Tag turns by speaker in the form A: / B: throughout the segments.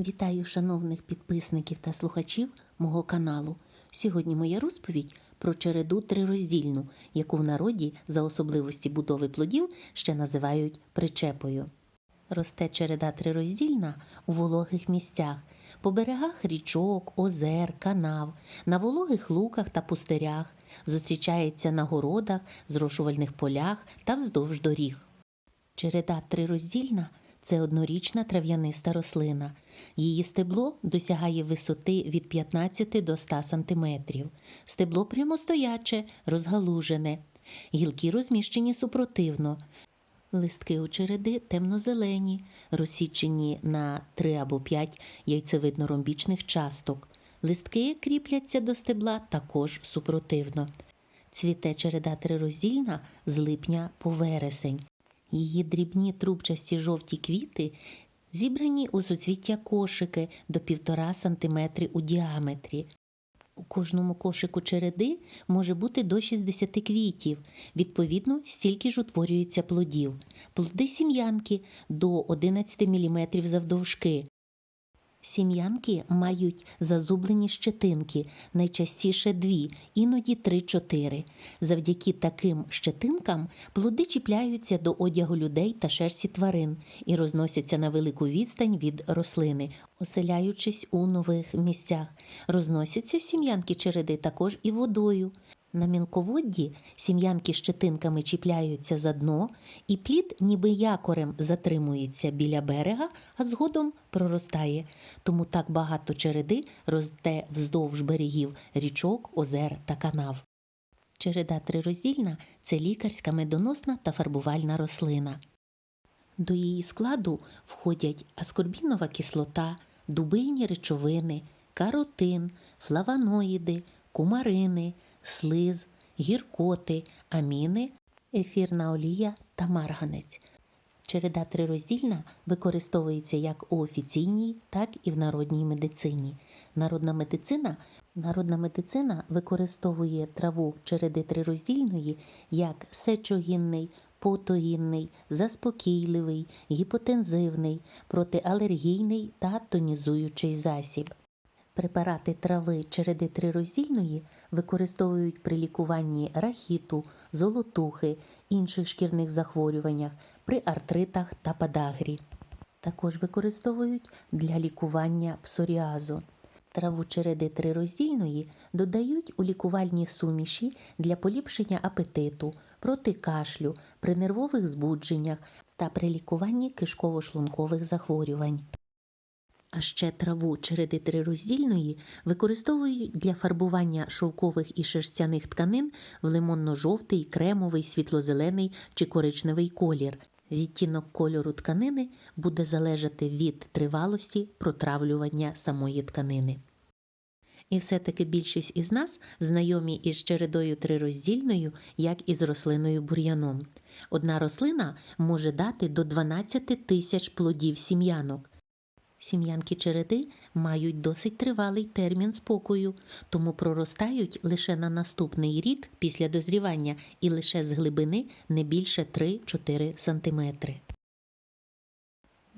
A: Вітаю шановних підписників та слухачів мого каналу. Сьогодні моя розповідь про череду трироздільну, яку в народі за особливості будови плодів ще називають причепою. Росте череда трироздільна у вологих місцях, по берегах річок, озер, канав, на вологих луках та пустирях, зустрічається на городах, зрошувальних полях та вздовж доріг. Череда трироздільна це однорічна трав'яниста рослина. Її стебло досягає висоти від 15 до 100 см. Стебло прямостояче, розгалужене. Гілки розміщені супротивно. Листки у череди темно-зелені, розсічені на 3 або 5 яйцевидно-ромбічних часток. Листки кріпляться до стебла також супротивно. Цвіте череда трироздільна з липня по вересень. Її дрібні трубчасті жовті квіти зібрані у соцвіття кошики до 1,5 см у діаметрі. У кожному кошику череди може бути до 60 квітів. Відповідно, стільки ж утворюється плодів. Плоди сім'янки до 11 мм завдовжки. Сім'янки мають зазублені щетинки, найчастіше дві, іноді три-чотири. Завдяки таким щетинкам плоди чіпляються до одягу людей та шерсті тварин і розносяться на велику відстань від рослини, оселяючись у нових місцях. Розносяться сім'янки череди також і водою. На мілководді сім'янки щетинками чіпляються за дно, і плід ніби якорем затримується біля берега, а згодом проростає. Тому так багато череди росте вздовж берегів річок, озер та канав. Череда трироздільна це лікарська медоносна та фарбувальна рослина. До її складу входять аскорбінова кислота, дубильні речовини, каротин, флавоноїди, кумарини, слиз, гіркоти, аміни, ефірна олія та марганець. Череда трироздільна використовується як у офіційній, так і в народній медицині. Народна медицина, народна медицина використовує траву череди трироздільної як сечогінний, потогінний, заспокійливий, гіпотензивний, протиалергійний та тонізуючий засіб. Препарати трави череди трироздільної використовують при лікуванні рахіту, золотухи, інших шкірних захворюваннях, при артритах та падагрі. Також використовують для лікування псоріазу. Траву череди трироздільної додають у лікувальні суміші для поліпшення апетиту, проти кашлю, при нервових збудженнях та при лікуванні кишково-шлункових захворювань. А ще траву череди трироздільної використовують для фарбування шовкових і шерстяних тканин в лимонно-жовтий, кремовий, світлозелений чи коричневий колір. Відтінок кольору тканини буде залежати від тривалості протравлювання самої тканини. І все-таки більшість із нас знайомі із чередою трироздільною, як і з рослиною бур'яном. Одна рослина може дати до 12 тисяч плодів сім'янок. Сім'янки череди мають досить тривалий термін спокою, тому проростають лише на наступний рік після дозрівання і лише з глибини не більше 3-4 см.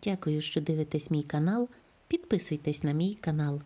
A: Дякую, що дивитесь мій канал. Підписуйтесь на мій канал.